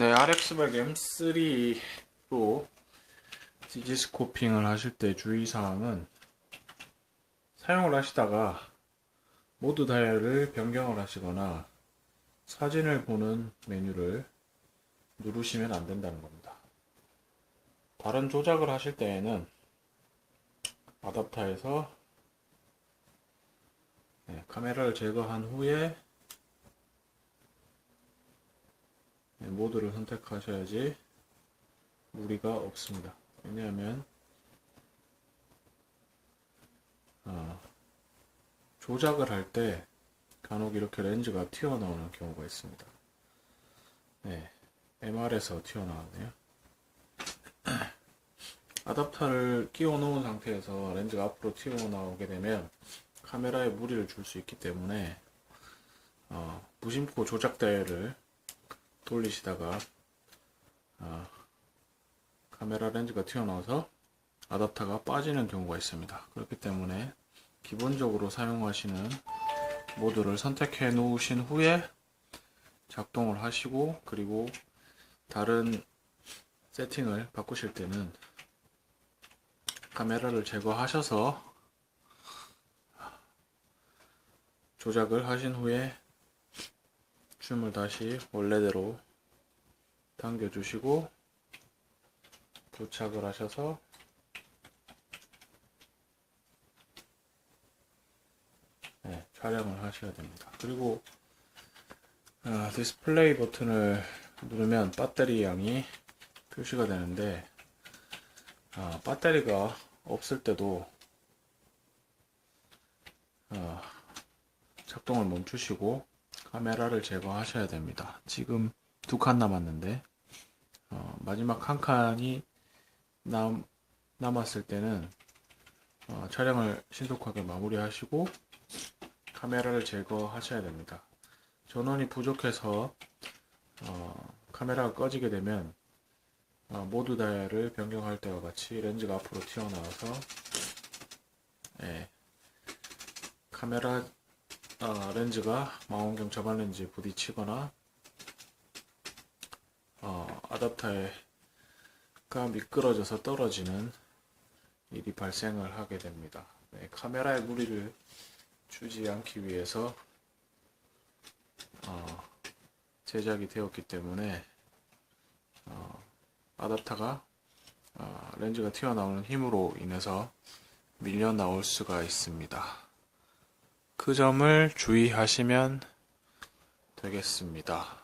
네, RX100 M3로 디지스코핑을 하실 때 주의사항은 사용을 하시다가 모드 다이얼을 변경을 하시거나 사진을 보는 메뉴를 누르시면 안 된다는 겁니다. 다른 조작을 하실 때에는 아답터에서 네, 카메라를 제거한 후에 모드를 선택하셔야지 무리가 없습니다. 왜냐하면 어, 조작을 할 때 간혹 이렇게 렌즈가 튀어나오는 경우가 있습니다. 네, MR에서 튀어나왔네요. 아답터를 끼워 놓은 상태에서 렌즈가 앞으로 튀어나오게 되면 카메라에 무리를 줄 수 있기 때문에 어, 무심코 조작 대회를 돌리시다가 어, 카메라 렌즈가 튀어나와서 아답터가 빠지는 경우가 있습니다. 그렇기 때문에 기본적으로 사용하시는 모드를 선택해 놓으신 후에 작동을 하시고 그리고 다른 세팅을 바꾸실 때는 카메라를 제거하셔서 조작을 하신 후에 줌을 다시 원래대로 당겨주시고 도착을 하셔서 네, 촬영을 하셔야 됩니다. 그리고 아, 디스플레이 버튼을 누르면 배터리 양이 표시가 되는데 아, 배터리가 없을 때도 아, 작동을 멈추시고 카메라를 제거하셔야 됩니다. 지금 두 칸 남았는데 어, 마지막 한 칸이 남, 남았을 때는 어, 촬영을 신속하게 마무리하시고 카메라를 제거하셔야 됩니다. 전원이 부족해서 어, 카메라가 꺼지게 되면 어, 모드 다이얼을 변경할 때와 같이 렌즈가 앞으로 튀어나와서 예, 카메라 어, 렌즈가 망원경 저반 렌즈에 부딪히거나 어, 아답터가 미끄러져서 떨어지는 일이 발생을 하게 됩니다. 네, 카메라에 무리를 주지 않기 위해서 어, 제작이 되었기 때문에 어, 아답터가 어, 렌즈가 튀어나오는 힘으로 인해서 밀려 나올 수가 있습니다. 그 점을 주의하시면 되겠습니다.